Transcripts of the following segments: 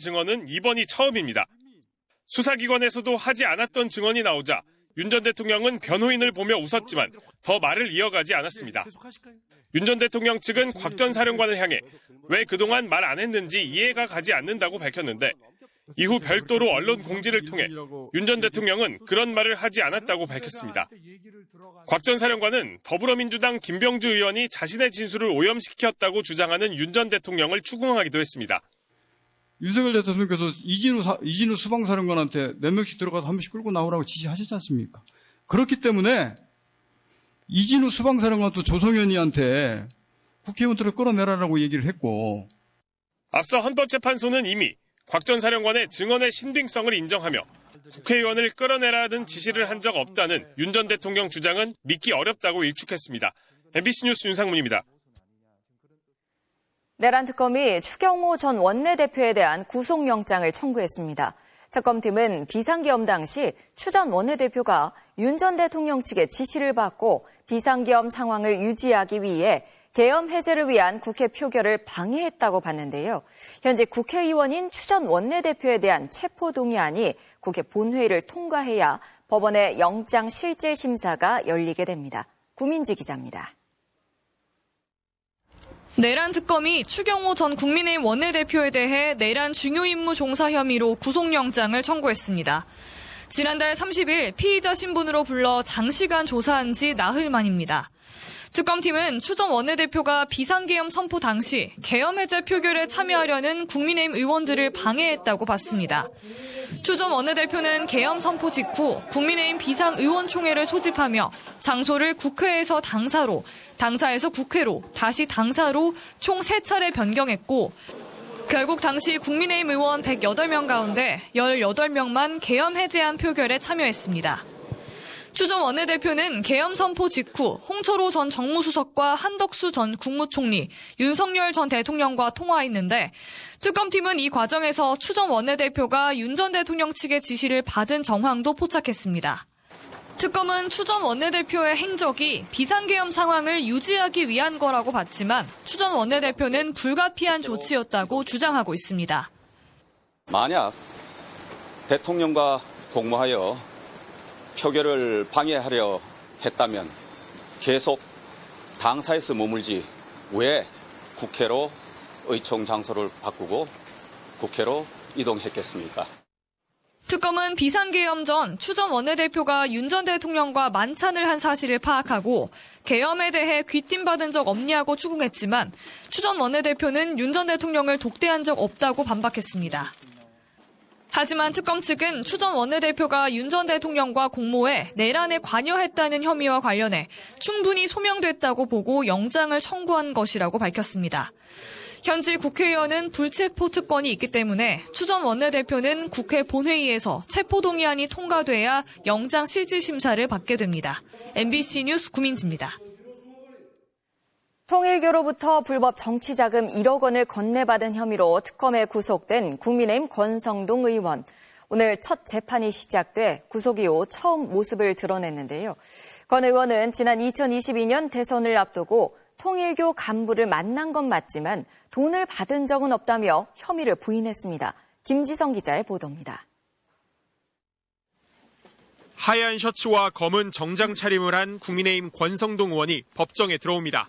증언은 이번이 처음입니다. 수사기관에서도 하지 않았던 증언이 나오자 윤 전 대통령은 변호인을 보며 웃었지만 더 말을 이어가지 않았습니다. 윤 전 대통령 측은 곽 전 사령관을 향해 왜 그동안 말 안 했는지 이해가 가지 않는다고 밝혔는데 이후 별도로 언론 공지를 통해 윤 전 대통령은 그런 말을 하지 않았다고 밝혔습니다. 곽 전 사령관은 더불어민주당 김병주 의원이 자신의 진술을 오염시켰다고 주장하는 윤 전 대통령을 추궁하기도 했습니다. 윤석열 대통령께서 이진우, 사- 이진우 수방사령관한테 몇 명씩 들어가서 한 명씩 끌고 나오라고 지시하셨지 않습니까? 그렇기 때문에 이진우 수방사령관도 조성현이한테 국회의원들을 끌어내라라고 얘기를 했고 앞서 헌법재판소는 이미 곽 전 사령관의 증언의 신빙성을 인정하며 국회의원을 끌어내라는 지시를 한 적 없다는 윤 전 대통령 주장은 믿기 어렵다고 일축했습니다. MBC 뉴스 윤상문입니다. 내란 특검이 추경호 전 원내대표에 대한 구속영장을 청구했습니다. 특검팀은 비상계엄 당시 추 전 원내대표가 윤 전 대통령 측의 지시를 받고 비상계엄 상황을 유지하기 위해 계엄 해제를 위한 국회 표결을 방해했다고 봤는데요. 현재 국회의원인 추 전 원내대표에 대한 체포동의안이 국회 본회의를 통과해야 법원의 영장 실질 심사가 열리게 됩니다. 구민지 기자입니다. 내란 특검이 추경호 전 국민의힘 원내대표에 대해 내란 중요 임무 종사 혐의로 구속영장을 청구했습니다. 지난달 30일 피의자 신분으로 불러 장시간 조사한 지 나흘 만입니다. 특검팀은 추전 원내대표가 비상계엄 선포 당시 계엄 해제 표결에 참여하려는 국민의힘 의원들을 방해했다고 봤습니다. 추전 원내대표는 계엄 선포 직후 국민의힘 비상의원총회를 소집하며 장소를 국회에서 당사로, 당사에서 국회로, 다시 당사로 총 3차례 변경했고 결국 당시 국민의힘 의원 108명 가운데 18명만 계엄 해제안 표결에 참여했습니다. 추전 원내대표는 계엄 선포 직후 홍철호 전 정무수석과 한덕수 전 국무총리, 윤석열 전 대통령과 통화했는데 특검팀은 이 과정에서 추전 원내대표가 윤 전 대통령 측의 지시를 받은 정황도 포착했습니다. 특검은 추전 원내대표의 행적이 비상계엄 상황을 유지하기 위한 거라고 봤지만 추전 원내대표는 불가피한 조치였다고 주장하고 있습니다. 만약 대통령과 공모하여 표결을 방해하려 했다면 계속 당사에서 머물지 왜 국회로 의총 장소를 바꾸고 국회로 이동했겠습니까? 특검은 비상계엄 전 추전 원내대표가 윤 전 대통령과 만찬을 한 사실을 파악하고 계엄에 대해 귀띔받은 적 없냐고 추궁했지만 추 전 원내대표는 윤 전 대통령을 독대한 적 없다고 반박했습니다. 하지만 특검 측은 추 전 원내대표가 윤 전 대통령과 공모해 내란에 관여했다는 혐의와 관련해 충분히 소명됐다고 보고 영장을 청구한 것이라고 밝혔습니다. 현재 국회의원은 불체포 특권이 있기 때문에 추 전 원내대표는 국회 본회의에서 체포동의안이 통과돼야 영장 실질 심사를 받게 됩니다. MBC 뉴스 구민지입니다. 통일교로부터 불법 정치자금 1억 원을 건네받은 혐의로 특검에 구속된 국민의힘 권성동 의원. 오늘 첫 재판이 시작돼 구속 이후 처음 모습을 드러냈는데요. 권 의원은 지난 2022년 대선을 앞두고 통일교 간부를 만난 건 맞지만 돈을 받은 적은 없다며 혐의를 부인했습니다. 김지성 기자의 보도입니다. 하얀 셔츠와 검은 정장 차림을 한 국민의힘 권성동 의원이 법정에 들어옵니다.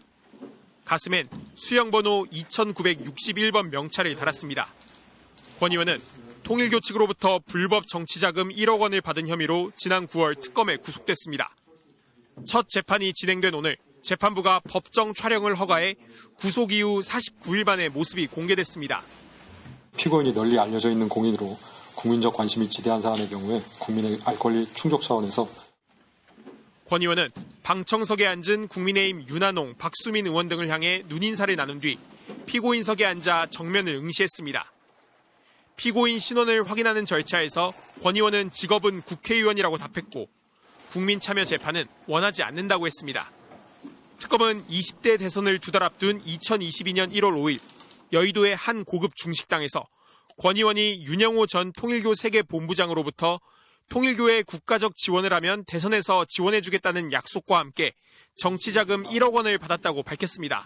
가슴엔 수영번호 2961번 명찰을 달았습니다. 권 의원은 통일교 측으로부터 불법 정치자금 1억 원을 받은 혐의로 지난 9월 특검에 구속됐습니다. 첫 재판이 진행된 오늘 재판부가 법정 촬영을 허가해 구속 이후 49일 만에 모습이 공개됐습니다. 피고인이 널리 알려져 있는 공인으로 국민적 관심이 지대한 사안의 경우에 국민의 알 권리 충족 차원에서 권 의원은 방청석에 앉은 국민의힘 윤한홍, 박수민 의원 등을 향해 눈인사를 나눈 뒤 피고인석에 앉아 정면을 응시했습니다. 피고인 신원을 확인하는 절차에서 권 의원은 직업은 국회의원이라고 답했고 국민 참여 재판은 원하지 않는다고 했습니다. 특검은 20대 대선을 두 달 앞둔 2022년 1월 5일 여의도의 한 고급 중식당에서 권 의원이 윤영호 전 통일교 세계 본부장으로부터 통일교에 국가적 지원을 하면 대선에서 지원해주겠다는 약속과 함께 정치자금 1억 원을 받았다고 밝혔습니다.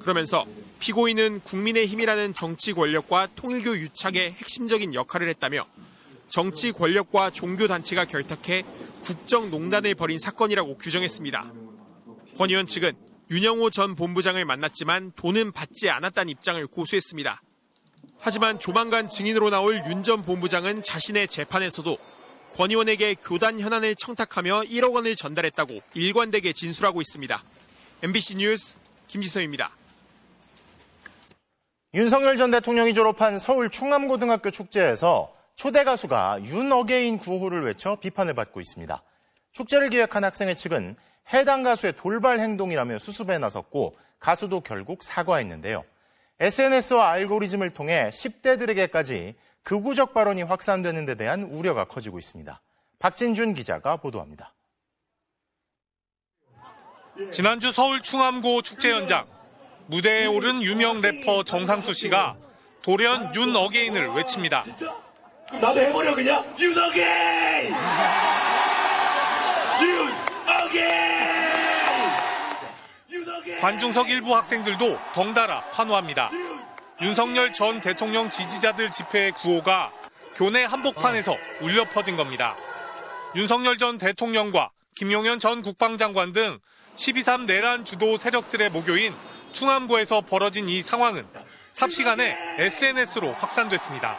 그러면서 피고인은 국민의힘이라는 정치 권력과 통일교 유착에 핵심적인 역할을 했다며 정치 권력과 종교 단체가 결탁해 국정농단을 벌인 사건이라고 규정했습니다. 권 의원 측은 윤영호 전 본부장을 만났지만 돈은 받지 않았다는 입장을 고수했습니다. 하지만 조만간 증인으로 나올 윤 전 본부장은 자신의 재판에서도 권 의원에게 교단 현안을 청탁하며 1억 원을 전달했다고 일관되게 진술하고 있습니다. MBC 뉴스 김지서입니다. 윤석열 전 대통령이 졸업한 서울 충남고등학교 축제에서 초대 가수가 윤어게인 구호를 외쳐 비판을 받고 있습니다. 축제를 기획한 학생회 측은 해당 가수의 돌발 행동이라며 수습에 나섰고 가수도 결국 사과했는데요. SNS와 알고리즘을 통해 10대들에게까지 극우적 발언이 확산되는 데 대한 우려가 커지고 있습니다. 박진준 기자가 보도합니다. 지난주 서울 충암고 축제 현장 무대에 오른 유명 래퍼 정상수 씨가 돌연 윤 어게인을 외칩니다. 나도 해버려 그냥 윤 어게인 윤 어게인 관중석 일부 학생들도 덩달아 환호합니다. 윤석열 전 대통령 지지자들 집회의 구호가 교내 한복판에서 울려 퍼진 겁니다. 윤석열 전 대통령과 김용현 전 국방장관 등 12.3 내란 주도 세력들의 모교인 충암고에서 벌어진 이 상황은 삽시간에 SNS로 확산됐습니다.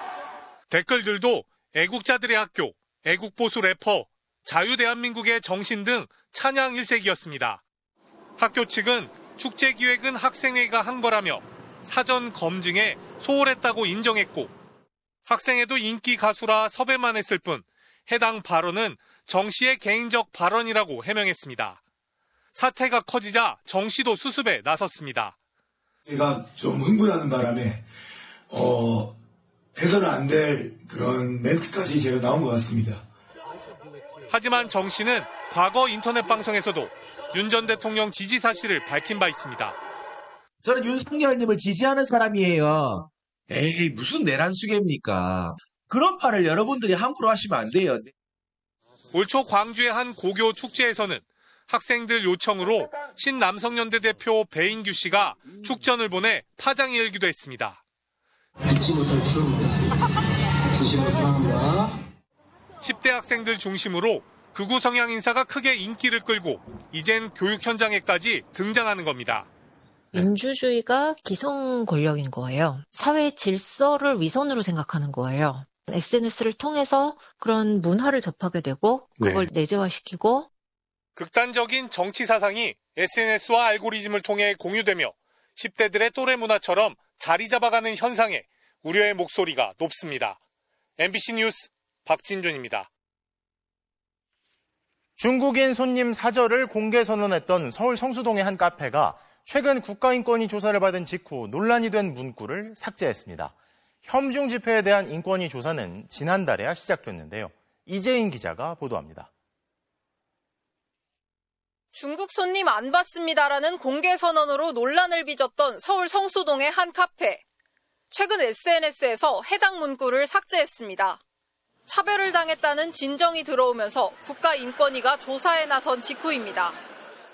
댓글들도 애국자들의 학교, 애국보수 래퍼, 자유대한민국의 정신 등 찬양 일색이었습니다. 학교 측은 축제 기획은 학생회가 한 거라며 사전 검증에 소홀했다고 인정했고 학생회도 인기 가수라 섭외만 했을 뿐 해당 발언은 정 씨의 개인적 발언이라고 해명했습니다. 사태가 커지자 정 씨도 수습에 나섰습니다. 제가 좀 흥분하는 바람에 어 해서는 안 될 그런 멘트까지 제가 나온 것 같습니다. 하지만 정 씨는 과거 인터넷 방송에서도 윤 전 대통령 지지 사실을 밝힌 바 있습니다. 저는 윤석열님을 지지하는 사람이에요. 에이, 무슨 내란 수계입니까? 그런 말을 여러분들이 함부로 하시면 안 돼요. 올 초 광주의 한 고교 축제에서는 학생들 요청으로 신남성연대 대표 배인규 씨가 축전을 보내 파장이 일기도 했습니다. 잊지 못할 추억이 됐습니다. 진심으로 사랑합니다. 10대 학생들 중심으로 극우 성향 인사가 크게 인기를 끌고 이젠 교육 현장에까지 등장하는 겁니다. 민주주의가 기성 권력인 거예요. 사회 질서를 위선으로 생각하는 거예요. SNS를 통해서 그런 문화를 접하게 되고 그걸 내재화시키고 극단적인 정치 사상이 SNS와 알고리즘을 통해 공유되며 10대들의 또래 문화처럼 자리 잡아가는 현상에 우려의 목소리가 높습니다. MBC 뉴스 박진준입니다. 중국인 손님 사절을 공개 선언했던 서울 성수동의 한 카페가 최근 국가인권위 조사를 받은 직후 논란이 된 문구를 삭제했습니다. 혐중 집회에 대한 인권위 조사는 지난달에야 시작됐는데요. 이재인 기자가 보도합니다. 중국 손님 안 받습니다라는 공개 선언으로 논란을 빚었던 서울 성수동의 한 카페. 최근 SNS에서 해당 문구를 삭제했습니다. 차별을 당했다는 진정이 들어오면서 국가인권위가 조사에 나선 직후입니다.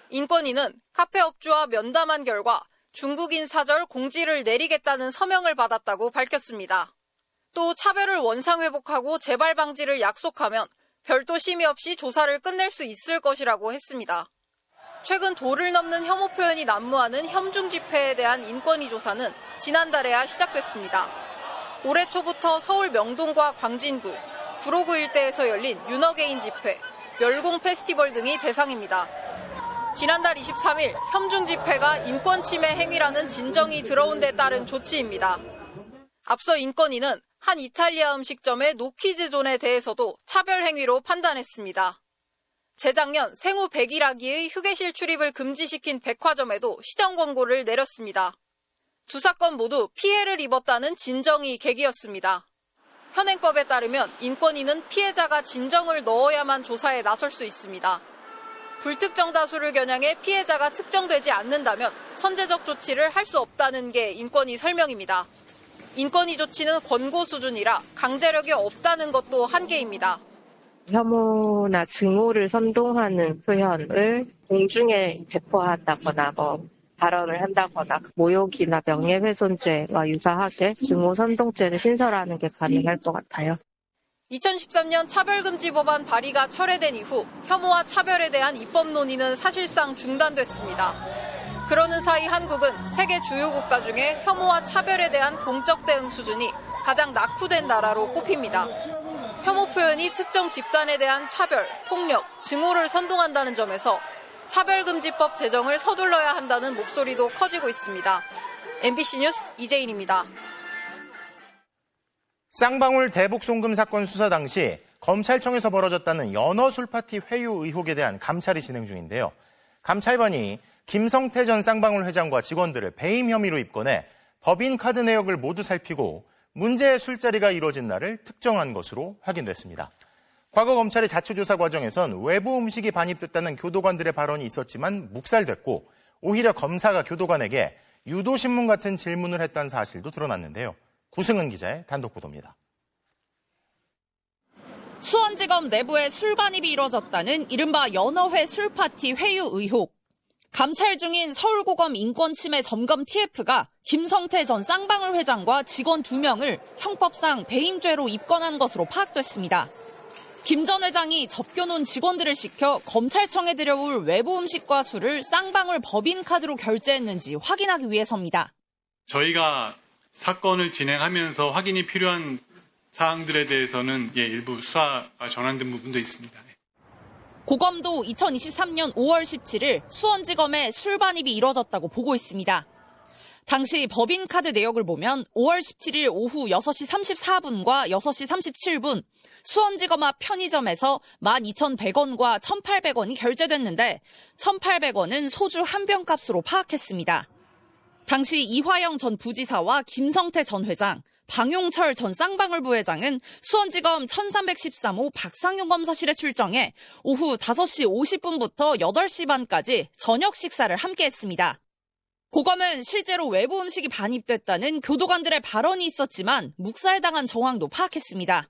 인권위는 카페 업주와 면담한 결과 중국인 사절 공지를 내리겠다는 서명을 받았다고 밝혔습니다. 또 차별을 원상회복하고 재발 방지를 약속하면 별도 심의 없이 조사를 끝낼 수 있을 것이라고 했습니다. 최근 도를 넘는 혐오 표현이 난무하는 혐중 집회에 대한 인권위 조사는 지난달에야 시작됐습니다. 올해 초부터 서울 명동과 광진구, 구로구 일대에서 열린 윤어게인 집회, 멸공 페스티벌 등이 대상입니다. 지난달 23일 혐중 집회가 인권 침해 행위라는 진정이 들어온 데 따른 조치입니다. 앞서 인권위는 한 이탈리아 음식점의 노키즈존에 대해서도 차별 행위로 판단했습니다. 재작년 생후 100일아기의 휴게실 출입을 금지시킨 백화점에도 시정 권고를 내렸습니다. 두 사건 모두 피해를 입었다는 진정이 계기였습니다. 현행법에 따르면 인권위는 피해자가 진정을 넣어야만 조사에 나설 수 있습니다. 불특정 다수를 겨냥해 피해자가 특정되지 않는다면 선제적 조치를 할 수 없다는 게 인권위 설명입니다. 인권위 조치는 권고 수준이라 강제력이 없다는 것도 한계입니다. 혐오나 증오를 선동하는 표현을 공중에 배포한다거나 뭐 발언을 한다거나 모욕이나 명예훼손죄와 유사하게 증오 선동죄를 신설하는 게 가능할 것 같아요. 2013년 차별금지 법안 발의가 철회된 이후 혐오와 차별에 대한 입법 논의는 사실상 중단됐습니다. 그러는 사이 한국은 세계 주요 국가 중에 혐오와 차별에 대한 공적 대응 수준이 가장 낙후된 나라로 꼽힙니다. 혐오 표현이 특정 집단에 대한 차별, 폭력, 증오를 선동한다는 점에서 차별금지법 제정을 서둘러야 한다는 목소리도 커지고 있습니다. MBC 뉴스 이재인입니다. 쌍방울 대북 송금 사건 수사 당시 검찰청에서 벌어졌다는 연어 술파티 회유 의혹에 대한 감찰이 진행 중인데요. 감찰반이 김성태 전 쌍방울 회장과 직원들을 배임 혐의로 입건해 법인 카드 내역을 모두 살피고 문제의 술자리가 이루어진 날을 특정한 것으로 확인됐습니다. 과거 검찰의 자초조사 과정에선 외부 음식이 반입됐다는 교도관들의 발언이 있었지만 묵살됐고 오히려 검사가 교도관에게 유도신문 같은 질문을 했다는 사실도 드러났는데요. 구승은 기자의 단독 보도입니다. 수원지검 내부에 술 반입이 이뤄졌다는 이른바 연어회 술파티 회유 의혹. 감찰 중인 서울고검 인권침해 점검 TF가 김성태 전 쌍방울 회장과 직원 2명을 형법상 배임죄로 입건한 것으로 파악됐습니다. 김 전 회장이 접견온 직원들을 시켜 검찰청에 들여올 외부 음식과 술을 쌍방울 법인 카드로 결제했는지 확인하기 위해서입니다. 저희가 사건을 진행하면서 확인이 필요한 사항들에 대해서는 예, 일부 수사가 전환된 부분도 있습니다. 고검도 2023년 5월 17일 수원지검에 술 반입이 이뤄졌다고 보고 있습니다. 당시 법인카드 내역을 보면 5월 17일 오후 6시 34분과 6시 37분 수원지검 앞 편의점에서 12,100원과 1,800원이 결제됐는데 1,800원은 소주 한 병 값으로 파악했습니다. 당시 이화영 전 부지사와 김성태 전 회장, 방용철 전 쌍방울 부 회장은 수원지검 1313호 박상용 검사실에 출정해 오후 5시 50분부터 8시 반까지 저녁 식사를 함께 했습니다. 고검은 실제로 외부 음식이 반입됐다는 교도관들의 발언이 있었지만 묵살당한 정황도 파악했습니다.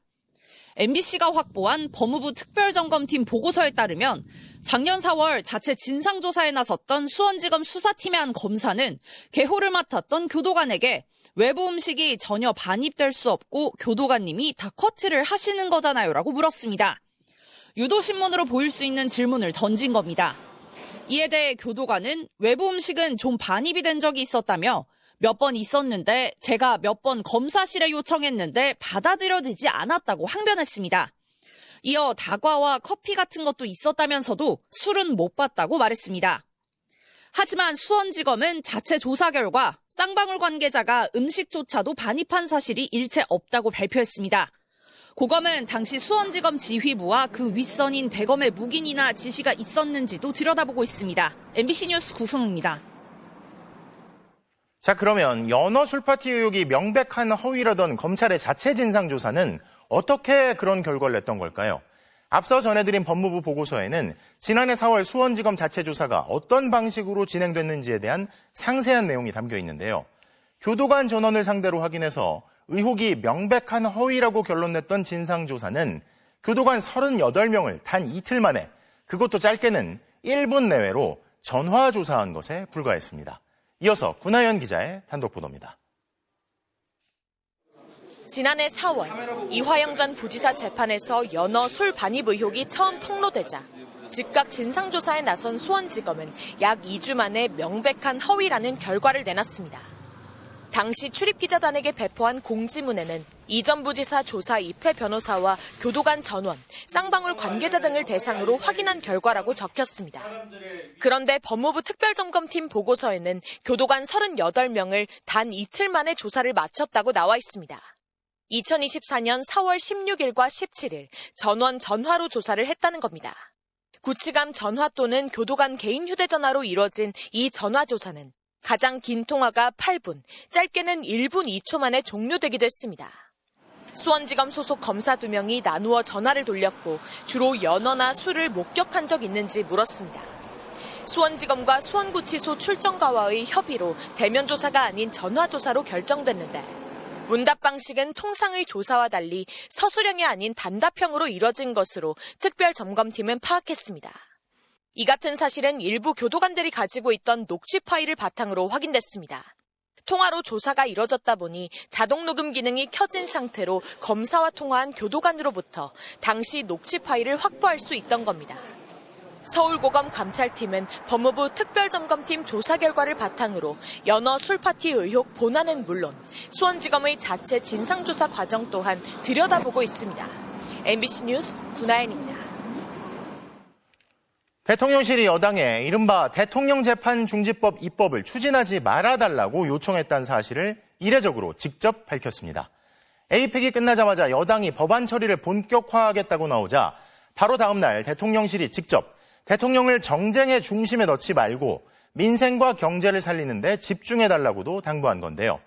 MBC가 확보한 법무부 특별점검팀 보고서에 따르면 작년 4월 자체 진상조사에 나섰던 수원지검 수사팀의 한 검사는 개호를 맡았던 교도관에게 외부 음식이 전혀 반입될 수 없고 교도관님이 다 커트를 하시는 거잖아요 라고 물었습니다. 유도신문으로 보일 수 있는 질문을 던진 겁니다. 이에 대해 교도관은 외부 음식은 좀 반입이 된 적이 있었다며 몇 번 있었는데 제가 몇 번 검사실에 요청했는데 받아들여지지 않았다고 항변했습니다. 이어 다과와 커피 같은 것도 있었다면서도 술은 못 봤다고 말했습니다. 하지만 수원지검은 자체 조사 결과 쌍방울 관계자가 음식조차도 반입한 사실이 일체 없다고 발표했습니다. 고검은 당시 수원지검 지휘부와 그 윗선인 대검의 묵인이나 지시가 있었는지도 들여다보고 있습니다. MBC 뉴스 구승우입니다. 자, 그러면 연어 술파티 의혹이 명백한 허위라던 검찰의 자체 진상조사는 어떻게 그런 결과를 냈던 걸까요? 앞서 전해드린 법무부 보고서에는 지난해 4월 수원지검 자체 조사가 어떤 방식으로 진행됐는지에 대한 상세한 내용이 담겨 있는데요. 교도관 전원을 상대로 확인해서 의혹이 명백한 허위라고 결론냈던 진상조사는 교도관 38명을 단 이틀 만에 그것도 짧게는 1분 내외로 전화 조사한 것에 불과했습니다. 이어서 군하연 기자의 단독 보도입니다. 지난해 4월 이화영 전 부지사 재판에서 연어 술 반입 의혹이 처음 폭로되자 즉각 진상조사에 나선 수원지검은 약 2주 만에 명백한 허위라는 결과를 내놨습니다. 당시 출입기자단에게 배포한 공지문에는 이전 부지사 조사 입회 변호사와 교도관 전원, 쌍방울 관계자 등을 대상으로 확인한 결과라고 적혔습니다. 그런데 법무부 특별점검팀 보고서에는 교도관 38명을 단 이틀 만에 조사를 마쳤다고 나와 있습니다. 2024년 4월 16일과 17일 전원 전화로 조사를 했다는 겁니다. 구치감 전화 또는 교도관 개인 휴대전화로 이뤄진 이 전화 조사는 가장 긴 통화가 8분, 짧게는 1분 2초 만에 종료되기도 했습니다. 수원지검 소속 검사 2명이 나누어 전화를 돌렸고 주로 연어나 술을 목격한 적 있는지 물었습니다. 수원지검과 수원구치소 출정과와의 협의로 대면 조사가 아닌 전화 조사로 결정됐는데 문답 방식은 통상의 조사와 달리 서술형이 아닌 단답형으로 이뤄진 것으로 특별 점검팀은 파악했습니다. 이 같은 사실은 일부 교도관들이 가지고 있던 녹취 파일을 바탕으로 확인됐습니다. 통화로 조사가 이뤄졌다 보니 자동 녹음 기능이 켜진 상태로 검사와 통화한 교도관으로부터 당시 녹취 파일을 확보할 수 있던 겁니다. 서울고검 감찰팀은 법무부 특별점검팀 조사 결과를 바탕으로 연어 술파티 의혹 본안은 물론 수원지검의 자체 진상조사 과정 또한 들여다보고 있습니다. MBC 뉴스 구나연입니다. 대통령실이 여당에 이른바 대통령 재판 중지법 입법을 추진하지 말아달라고 요청했다는 사실을 이례적으로 직접 밝혔습니다. 에이펙이 끝나자마자 여당이 법안 처리를 본격화하겠다고 나오자 바로 다음 날 대통령실이 직접 대통령을 정쟁의 중심에 넣지 말고 민생과 경제를 살리는데 집중해달라고도 당부한 건데요.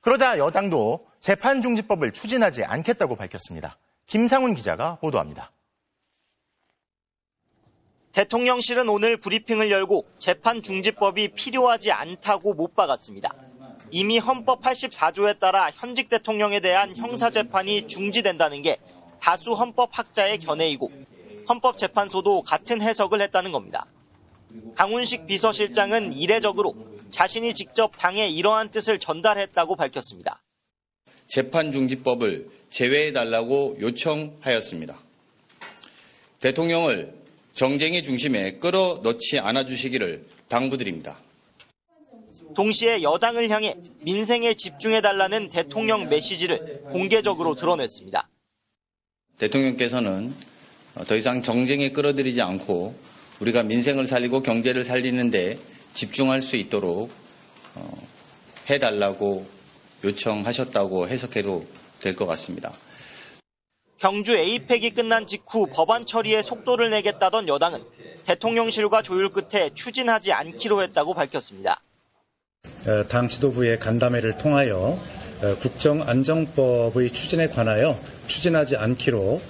그러자 여당도 재판 중지법을 추진하지 않겠다고 밝혔습니다. 김상훈 기자가 보도합니다. 대통령실은 오늘 브리핑을 열고 재판 중지법이 필요하지 않다고 못 박았습니다. 이미 헌법 84조에 따라 현직 대통령에 대한 형사재판이 중지된다는 게 다수 헌법학자의 견해이고 헌법재판소도 같은 해석을 했다는 겁니다. 강훈식 비서실장은 이례적으로 자신이 직접 당에 이러한 뜻을 전달했다고 밝혔습니다. 재판중지법을 제외해달라고 요청하였습니다. 대통령을 정쟁의 중심에 끌어넣지 않아주시기를 당부드립니다. 동시에 여당을 향해 민생에 집중해달라는 대통령 메시지를 공개적으로 드러냈습니다. 대통령께서는 더 이상 정쟁에 끌어들이지 않고 우리가 민생을 살리고 경제를 살리는데 집중할 수 있도록 어, 해달라고 요청하셨다고 해석해도 될 것 같습니다. 경주 에이펙이 끝난 직후 법안 처리에 속도를 내겠다던 여당은 대통령실과 조율 끝에 추진하지 않기로 했다고 밝혔습니다. 어, 당 지도부의 간담회를 통하여 어, 국정안정법의 추진에 관하여 추진하지 않기로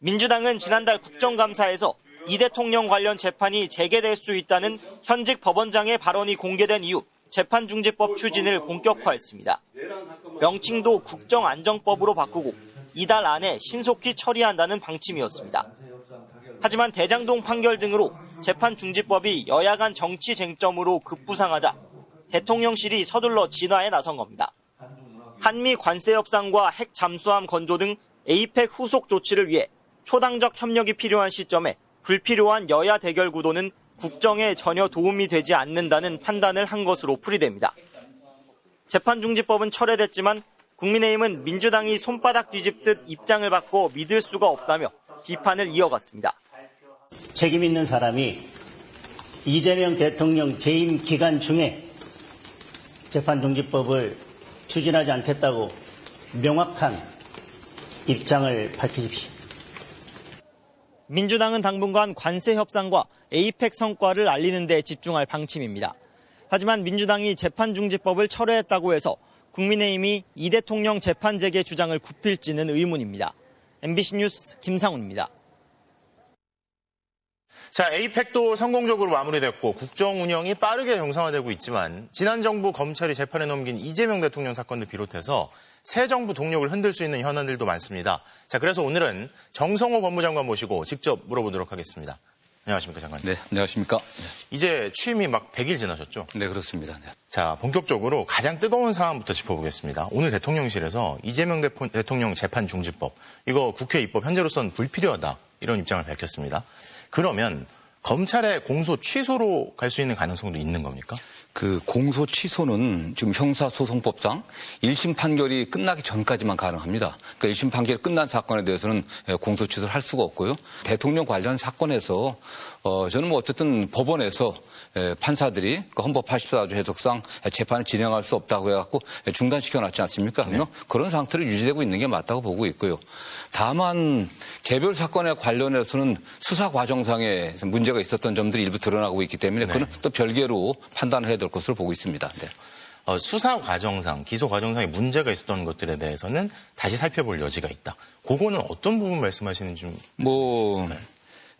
민주당은 지난달 국정감사에서 이 대통령 관련 재판이 재개될 수 있다는 현직 법원장의 발언이 공개된 이후 재판중지법 추진을 본격화했습니다. 명칭도 국정안정법으로 바꾸고 이달 안에 신속히 처리한다는 방침이었습니다. 하지만 대장동 판결 등으로 재판중지법이 여야 간 정치 쟁점으로 급부상하자 대통령실이 서둘러 진화에 나선 겁니다. 한미 관세 협상과 핵 잠수함 건조 등 에이펙 후속 조치를 위해 초당적 협력이 필요한 시점에 불필요한 여야 대결 구도는 국정에 전혀 도움이 되지 않는다는 판단을 한 것으로 풀이됩니다. 재판중지법은 철회됐지만 국민의힘은 민주당이 손바닥 뒤집듯 입장을 바꿔 믿을 수가 없다며 비판을 이어갔습니다. 책임 있는 사람이 이재명 대통령 재임 기간 중에 재판중지법을 추진하지 않겠다고 명확한 입장을 밝히십시오. 민주당은 당분간 관세 협상과 에이펙 성과를 알리는 데 집중할 방침입니다. 하지만 민주당이 재판중지법을 철회했다고 해서 국민의힘이 이 대통령 재판 재개 주장을 굽힐지는 의문입니다. MBC 뉴스 김상훈입니다. 자, 에이펙도 성공적으로 마무리됐고 국정 운영이 빠르게 정상화되고 있지만 지난 정부 검찰이 재판에 넘긴 이재명 대통령 사건을 비롯해서 새 정부 동력을 흔들 수 있는 현안들도 많습니다. 자, 그래서 오늘은 정성호 법무장관 모시고 직접 물어보도록 하겠습니다. 안녕하십니까, 장관님. 네, 안녕하십니까. 이제 취임이 막 100일 지나셨죠? 네, 그렇습니다. 네. 자, 본격적으로 가장 뜨거운 상황부터 짚어보겠습니다. 오늘 대통령실에서 이재명 대통령 재판 중지법, 이거 국회 입법 현재로서는 불필요하다. 이런 입장을 밝혔습니다. 그러면 검찰의 공소 취소로 갈 수 있는 가능성도 있는 겁니까? 그 공소 취소는 지금 형사소송법상 1심 판결이 끝나기 전까지만 가능합니다. 그러니까 1심 판결이 끝난 사건에 대해서는 공소 취소를 할 수가 없고요. 대통령 관련 사건에서 어 저는 뭐 어쨌든 법원에서 판사들이 그 헌법 84조 해석상 재판을 진행할 수 없다고 해갖고 중단시켜 놨지 않습니까? 네. 그런 상태로 유지되고 있는 게 맞다고 보고 있고요. 다만 개별 사건에 관련해서는 수사 과정상에 문제가 있었던 점들이 일부 드러나고 있기 때문에 네. 그는 또 별개로 판단해야 될 것으로 보고 있습니다. 네. 어, 수사 과정상, 기소 과정상에 문제가 있었던 것들에 대해서는 다시 살펴볼 여지가 있다. 그거는 어떤 부분 말씀하시는지 좀. 뭐,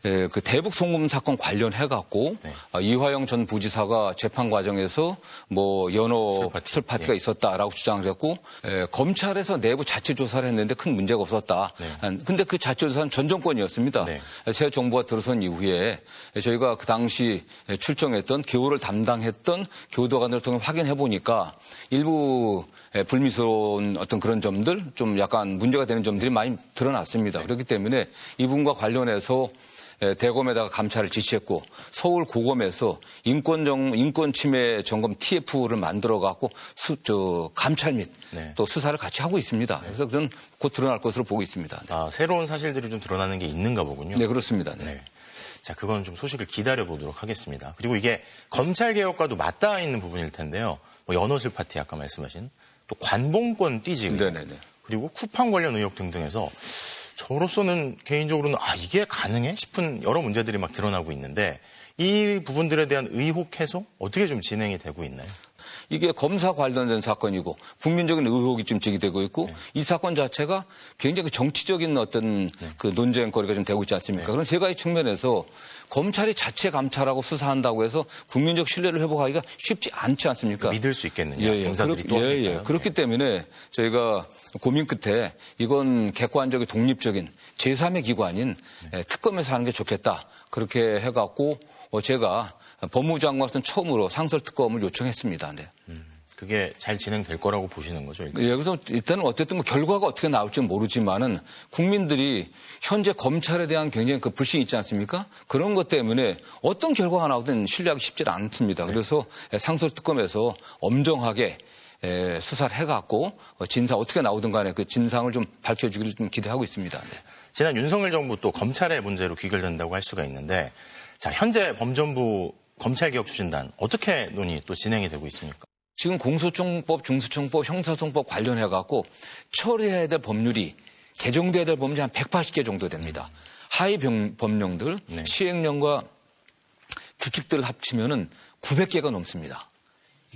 예, 그 대북 송금 사건 관련해 갖고 아, 이화영 전 부지사가 재판 과정에서 뭐 연어 술, 파티. 가 있었다라고 주장을 했고 예, 검찰에서 내부 자체 조사를 했는데 큰 문제가 없었다. 한- 근데 그 자체 조사는 전 정권이었습니다. 새 정부가 들어선 이후에 저희가 그 당시 출정했던 교우를 담당했던 교도관을 통해 확인해 보니까 일부 예, 불미스러운 어떤 그런 점들 좀 약간 문제가 되는 점들이 많이 드러났습니다. 그렇기 때문에 이분과 관련해서 예, 대검에다가 감찰을 지시했고 서울 고검에서 인권 정 인권 침해 점검 TF를 만들어 갖고 수, 저 감찰 및또 수사를 같이 하고 있습니다. 그래서 저는 곧 드러날 것으로 보고 있습니다. 아, 새로운 사실들이 좀 드러나는 게 있는가 보군요. 네, 그렇습니다. 네. 자, 그건 좀 소식을 기다려 보도록 하겠습니다. 그리고 이게 검찰 개혁과도 맞닿아 있는 부분일 텐데요. 뭐 연어술 파티 아까 말씀하신 또 관봉권 띠지 그리고 쿠팡 관련 의혹 등등해서 저로서는 개인적으로는 아 이게 가능해 싶은 여러 문제들이 막 드러나고 있는데 이 부분들에 대한 의혹 해소 어떻게 좀 진행이 되고 있나요? 이게 검사 관련된 사건이고 국민적인 의혹이 좀 제기되고 있고 이 사건 자체가 굉장히 그 정치적인 어떤 그 논쟁거리가 좀 되고 있지 않습니까? 그런 세 가지 측면에서 검찰이 자체 감찰하고 수사한다고 해서 국민적 신뢰를 회복하기가 쉽지 않지 않습니까? 믿을 수 있겠느냐? 예, 예. 검사들이 그렇- 또 예. 예. 그렇기 때문에 저희가 고민 끝에 이건 객관적인 독립적인 제3의 기관인 예, 특검에서 하는 게 좋겠다. 그렇게 해갖고 어, 제가 법무부 장관으로서는 처음으로 상설특검을 요청했습니다. 네. 그게 잘 진행될 거라고 보시는 거죠? 일단? 예, 그래서 일단은 어쨌든 뭐 결과가 어떻게 나올지는 모르지만은 국민들이 현재 검찰에 대한 굉장히 그 불신이 있지 않습니까? 그런 것 때문에 어떤 결과가 나오든 신뢰하기 쉽지 않습니다. 그래서 상설특검에서 엄정하게 에, 수사를 해갖고 어, 진상 어떻게 나오든 간에 그 진상을 좀 밝혀주기를 좀 기대하고 있습니다. 네. 지난 윤석열 정부 또 검찰의 문제로 귀결된다고 할 수가 있는데 자 현재 범정부 검찰개혁 추진단 어떻게 논의 또 진행이 되고 있습니까? 지금 공소청법, 중수청법, 형사소송법 관련해 갖고 처리해야 될 법률이 개정돼야 될 법률이 한 180개 정도 됩니다. 하위 병- 법령들, 시행령과 규칙들을 합치면은 900개가 넘습니다.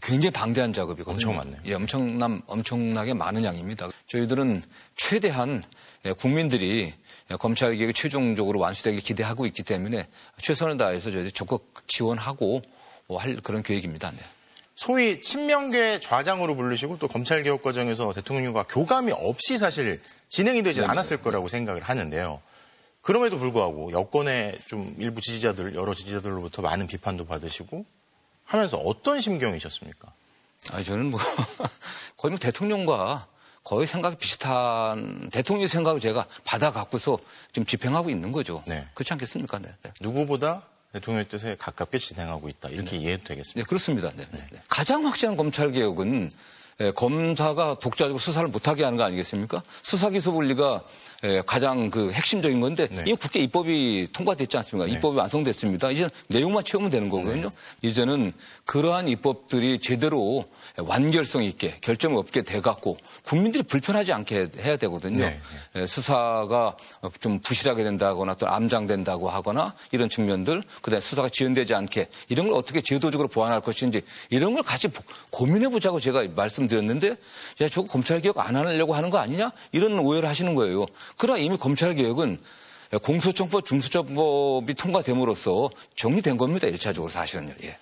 굉장히 방대한 작업이거든요. 엄청 많네요. 예, 엄청난, 엄청나게 많은 양입니다. 저희들은 최대한 예, 국민들이 예, 검찰 개혁이 최종적으로 완수되길 기대하고 있기 때문에 최선을 다해서 저희들이 적극 지원하고 뭐할 그런 계획입니다. 네. 소위 친명계 좌장으로 불리시고 또 검찰 개혁 과정에서 대통령과 교감이 없이 사실 진행이 되지 않았을 거라고 생각을 하는데요. 그럼에도 불구하고 여권의 좀 일부 지지자들, 여러 지지자들로부터 많은 비판도 받으시고 하면서 어떤 심경이셨습니까? 아니, 저는 뭐, 거의 뭐 대통령과 거의 생각이 비슷한, 대통령의 생각을 제가 받아 갖고서 지금 집행하고 있는 거죠. 그렇지 않겠습니까? 네. 네. 누구보다 대통령의 뜻에 가깝게 진행하고 있다. 이렇게 이해도 되겠습니다. 네, 그렇습니다. 네, 네, 네. 가장 확실한 검찰 개혁은 예, 검사가 독자적으로 수사를 못하게 하는 거 아니겠습니까? 수사기소 분리가 예, 가장 그 핵심적인 건데 이 국회 입법이 통과됐지 않습니까? 입법이 완성됐습니다. 이제 내용만 채우면 되는 거거든요. 이제는 그러한 입법들이 제대로 완결성 있게 결점 없게 돼갖고 국민들이 불편하지 않게 해야 되거든요. 네, 예, 수사가 좀 부실하게 된다거나 또 암장된다고 하거나 이런 측면들 그다음에 수사가 지연되지 않게 이런 걸 어떻게 제도적으로 보완할 것인지 이런 걸 같이 보- 고민해 보자고 제가 말씀드렸는데 야 저거 검찰 개혁 안 하려고 하는 거 아니냐 이런 오해를 하시는 거예요. 그러나 이미 검찰 개혁은 공소청법 중수청법이 통과됨으로써 정리된 겁니다. 일차적으로 사실은요. 예.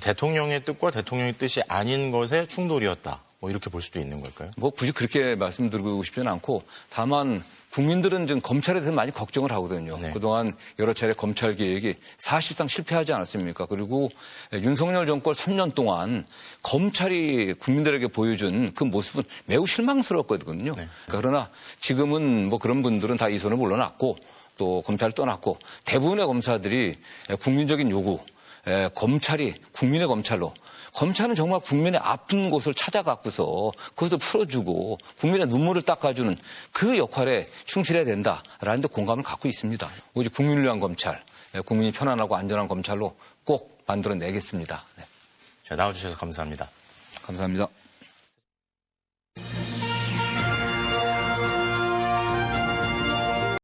대통령의 뜻과 대통령의 뜻이 아닌 것의 충돌이었다. 뭐 이렇게 볼 수도 있는 걸까요? 뭐 굳이 그렇게 말씀드리고 싶지는 않고 다만 국민들은 지금 검찰에 대해서 많이 걱정을 하거든요. 그동안 여러 차례 검찰 개혁이 사실상 실패하지 않았습니까? 그리고 윤석열 정권 3년 동안 검찰이 국민들에게 보여준 그 모습은 매우 실망스러웠거든요. 그러나 지금은 뭐 그런 분들은 다 이선을 물러났고 또 검찰을 떠났고 대부분의 검사들이 국민적인 요구, 에, 검찰이 국민의 검찰로 검찰은 정말 국민의 아픈 곳을 찾아갖고서 그것을 풀어주고 국민의 눈물을 닦아주는 그 역할에 충실해야 된다라는 데 공감을 갖고 있습니다. 오직 국민을 위한 검찰, 에, 국민이 편안하고 안전한 검찰로 꼭 만들어내겠습니다. 네. 자, 나와주셔서 감사합니다. 감사합니다.